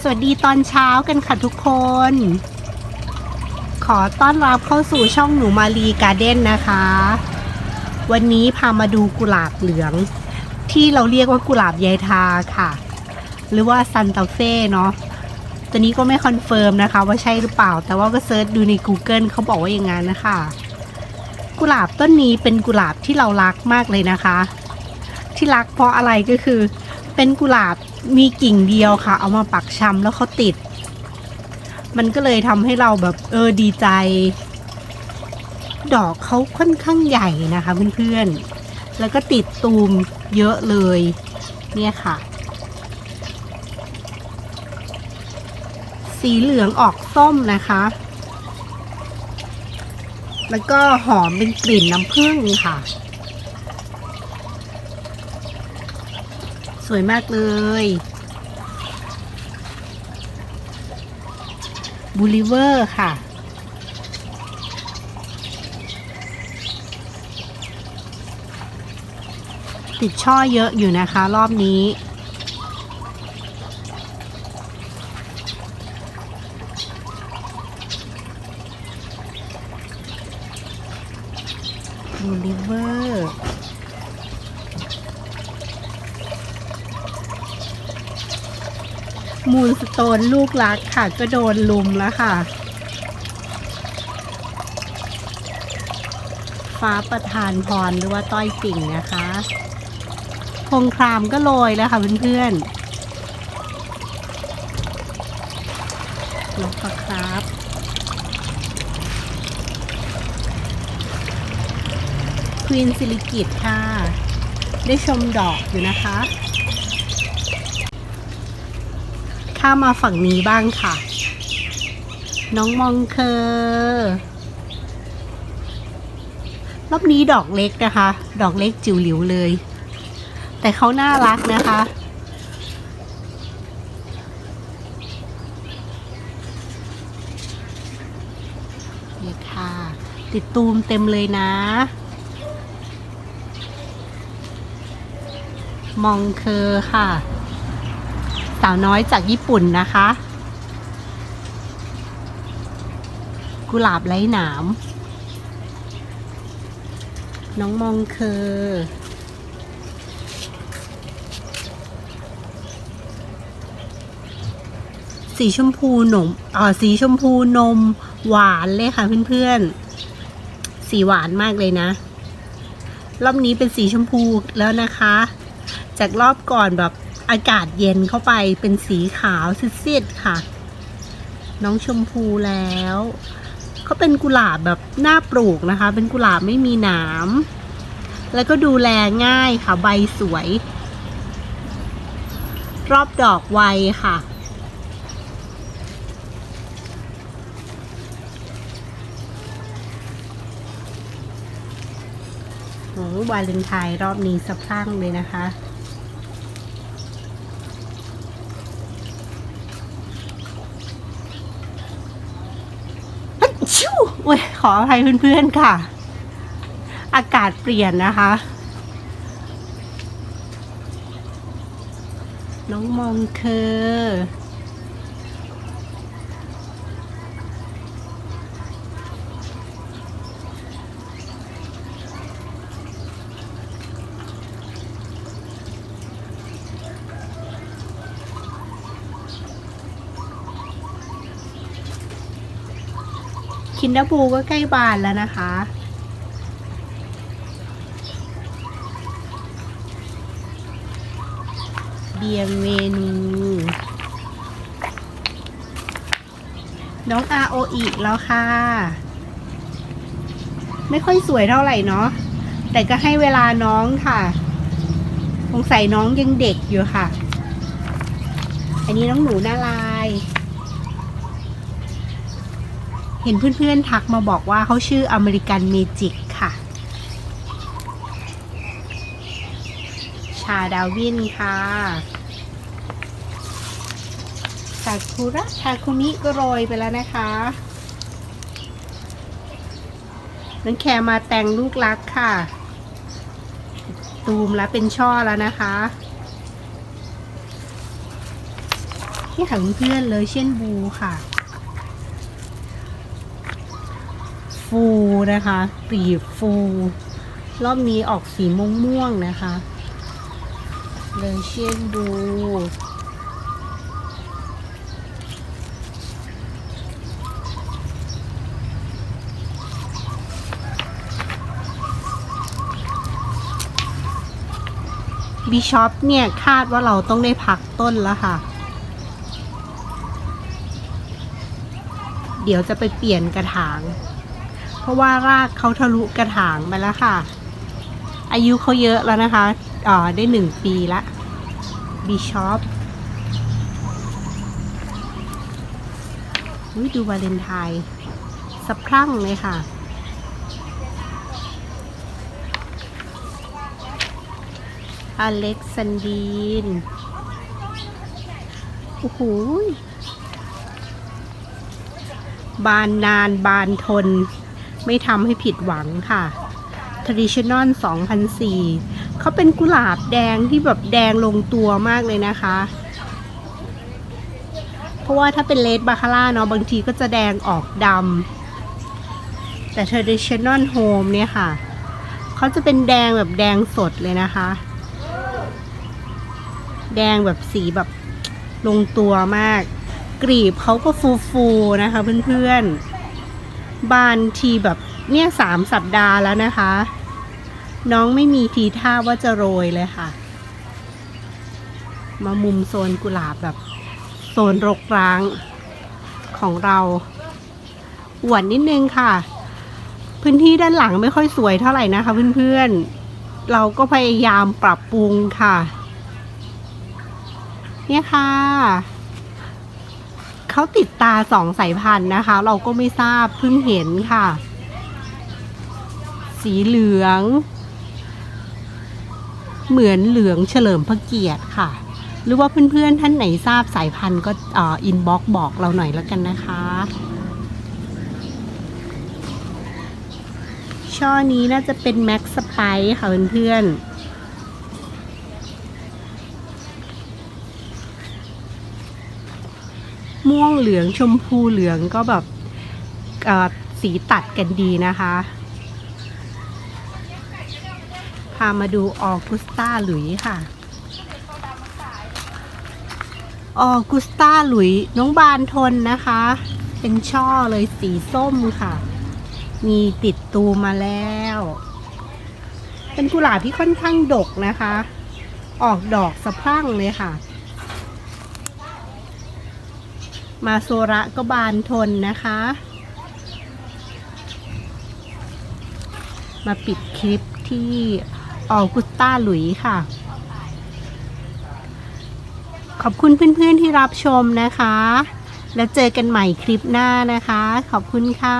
สวัสดีตอนเช้ากันค่ะทุกคน ขอต้อนรับเข้าสู่ช่องหนูมารีการ์เด้นนะคะ วันนี้พามาดูกุหลาบเหลือง ที่เราเรียกว่ากุหลาบยายทาค่ะ หรือว่าซันตาเฟ่เนาะตัวนี้ก็ไม่คอนเฟิร์มนะคะ ว่าใช่หรือเปล่า แต่ว่าก็เซิร์ชดูใน Google เขาบอกว่าอย่างนั้นนะคะ กุหลาบต้นนี้เป็นกุหลาบที่เรารักมากเลยนะคะ ที่รักเพราะอะไรก็คือ เป็นกุหลาบ มีกิ่งเดียวค่ะ เอามาปักชำแล้วเขาติด มันก็เลยทำให้เราแบบเออดีใจ ดอกเขาค่อนข้างใหญ่นะคะเพื่อนๆ แล้วก็ติดตูมเยอะเลย เนี่ยค่ะ สีเหลืองออกส้มนะคะ แล้วก็หอมเป็นกลิ่นน้ำผึ้งค่ะ สวยมากเลยบูลิเวอร์ค่ะ ติดช่อเยอะอยู่นะคะรอบนี้ บูลิเวอร์ มูลสโตนลูกรักค่ะ ก็โดนลุมแล้วค่ะ ฟ้าประทานพรหรือว่าต้อยติ่งนะคะพงครามก็โรยแล้วค่ะเพื่อนๆนกปลาครับควีนซิลิกิตค่ะ ได้ชมดอกอยู่นะคะ ข้ามมาฝั่งนี้บ้างค่ะ น้องมองเคอร์รอบนี้ดอกเล็กนะคะ ดอกเล็กจิ๋วหลิวเลย แต่เขาน่ารักนะคะ เนี่ยค่ะ ติดตูมเต็มเลยนะ มองเคอร์ค่ะาวน้อยจากญี่ปุ่นนะคะ กุหลาบไร้หนาม น้องมองเคอสีชมพูหนมอ่าสีชมพูนมหวานเลยค่ะเพื่อนๆ สีหวานมากเลยนะ รอบนี้เป็นสีชมพูแล้วนะคะ จากรอบก่อนแบบ อากาศเย็นเข้าไปเป็นสีขาวซีดๆค่ะ น้องชมพูแล้วเขาเป็นกุหลาบแบบหน่าปลูกนะคะ เป็นกุหลาบไม่มีหนามแล้วก็ดูแลง่ายค่ะใบสวย รอบดอกไวค่ะ โอ้วาเลนไทน์รอบนี้สะพรั่งเลยนะคะชิวโอ้ยขออภัยเพื่อนๆค่ะ อากาศเปลี่ยนนะคะ น้องมองเคอ คินดาบูก็ใกล้บานแล้วนะคะ เบียงเมนู น้องอาโออีกแล้วค่ะ ไม่ค่อยสวยเท่าไหร่เนาะ แต่ก็ให้เวลาน้องค่ะ สงสัยน้องยังเด็กอยู่ค่ะ อันนี้น้องหนูน่าลาย เห็นเพื่อนๆทักมาบอกว่าเขาชื่ออเมริกันเมจิกค่ะ ชาดาวินค่ะซากุระทาคุมิก็โรยไปแล้วนะคะน้องแคร์มาแต่งลูกรักค่ะ ตูมแล้วเป็นช่อแล้วนะคะนี่ค่ะเพื่อนเลยเช่นบูค่ะ ฟูนะคะกลีบฟู รอบนี้ออกสีม่วงม่วงนะคะ เลยเช่นบูบิชอปเนี่ยคาดว่าเราต้องได้พักต้นแล้วค่ะเดี๋ยวจะไปเปลี่ยนกระถาง เพราะว่ารากเขาทะลุกระถางไปแล้วค่ะ อายุเขาเยอะแล้วนะคะอ่าได้หนึ่งปีละบิชอปอุ้ยดูวาเลนไทน์สะพรั่งเลยค่ะ อเล็กซานดีน โอ้โห บานนานบานทน ไม่ทำให้ผิดหวังค่ะ Traditional 2004เขาเป็นกุหลาบแดงที่แบบแดงลงตัวมากเลยนะคะ เพราะว่าถ้าเป็นเลดบาคาร่าเนาะบางทีก็จะแดงออกดำแต่ Traditional Home เนี่ยค่ะเขาจะเป็นแดงแบบแดงสดเลยนะคะ แดงแบบสีแบบลงตัวมาก กรีบเขาก็ฟูฟูๆนะคะเพื่อนๆ บานทีแบบเนี่ยสามสัปดาห์แล้วนะคะ น้องไม่มีทีท่าว่าจะโรยเลยค่ะ มามุมโซนกุหลาบแบบโซนรกร้างของเราอวดนิดนึงค่ะ พื้นที่ด้านหลังไม่ค่อยสวยเท่าไหร่นะคะเพื่อนๆ เราก็พยายามปรับปรุงค่ะ เนี่ยค่ะ เขาติดตาสองสายพันธุ์นะคะ เราก็ไม่ทราบเพิ่งเห็นค่ะ สีเหลือง เหมือนเหลืองเฉลิมพระเกียรติค่ะ หรือว่าเพื่อนๆท่านไหนทราบสายพันธุ์ก็อินบ็อกบอกเราหน่อยแล้วกันนะคะช่อนี้น่าจะเป็นแม็กสไปค่ะเพื่อนๆ ม่วงเหลืองชมพูเหลืองก็แบบสีตัดกันดีนะคะ พามาดูออกุสตาหลุยค่ะ ออกุสตาหลุยน้องบานทนนะคะ เป็นช่อเลยสีส้มค่ะ มีติดตูมาแล้ว เป็นกุหลาบที่ค่อนข้างดกนะคะ ออกดอกสะพรั่งเลยค่ะ มาโซระก็บานทนนะคะ มาปิดคลิปที่ออกุสตาหลุยค่ะ ขอบคุณเพื่อนๆที่รับชมนะคะ แล้วเจอกันใหม่คลิปหน้านะคะ ขอบคุณค่ะ